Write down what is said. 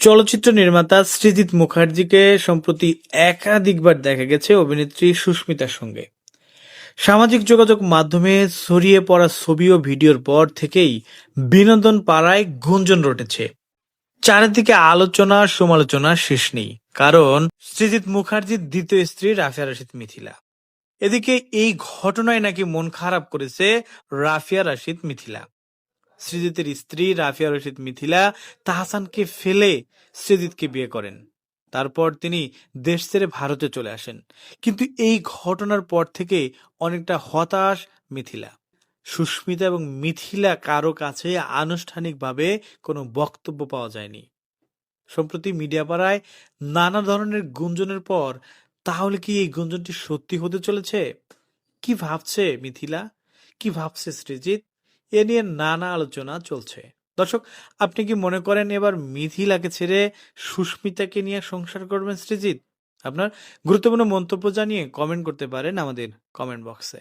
চলচ্চিত্র নির্মাতা সৃজিত মুখার্জিকে সম্প্রতি একাধিকবার দেখা গেছে অভিনেত্রী সুস্মিতার সঙ্গে। সামাজিক যোগাযোগ মাধ্যমে ছড়িয়ে পড়া ছবি ও ভিডিওর পর থেকেই বিনোদন পাড়ায় গুঞ্জন রটেছে। চারিদিকে আলোচনা, সমালোচনা শেষ নেই, কারণ সৃজিত মুখার্জির দ্বিতীয় স্ত্রী রাফিয়া রশিদ মিথিলা। এদিকে এই ঘটনায় নাকি মন খারাপ করেছে রাফিয়া রশিদ মিথিলা। সৃজিতের স্ত্রী রাফিয়া রশিদ মিথিলা তাহসানকে ফেলে সৃজিতকে বিয়ে করেন। তারপর তিনি দেশ ছেড়ে ভারতে চলে আসেন। কিন্তু এই ঘটনার পর থেকে অনেকটা হতাশ মিথিলা। সুস্মিতা এবং মিথিলা কারও কাছে আনুষ্ঠানিকভাবে কোনো বক্তব্য পাওয়া যায়নি। সম্প্রতি মিডিয়া পাড়ায় নানা ধরনের গুঞ্জনের পর, তাহলে কি এই গুঞ্জনটি সত্যি হতে চলেছে? কি ভাবছে মিথিলা? কি ভাবছে সৃজিত? এ নিয়ে নানা আলোচনা চলছে। দর্শক, আপনি কি মনে করেন এবার মিথিলাকে ছেড়ে সুস্মিতাকে নিয়ে সংসার করবেন সৃজিত আপনার গুরুত্বপূর্ণ মন্তব্য জানিয়ে কমেন্ট করতে পারেন আমাদের কমেন্ট বক্সে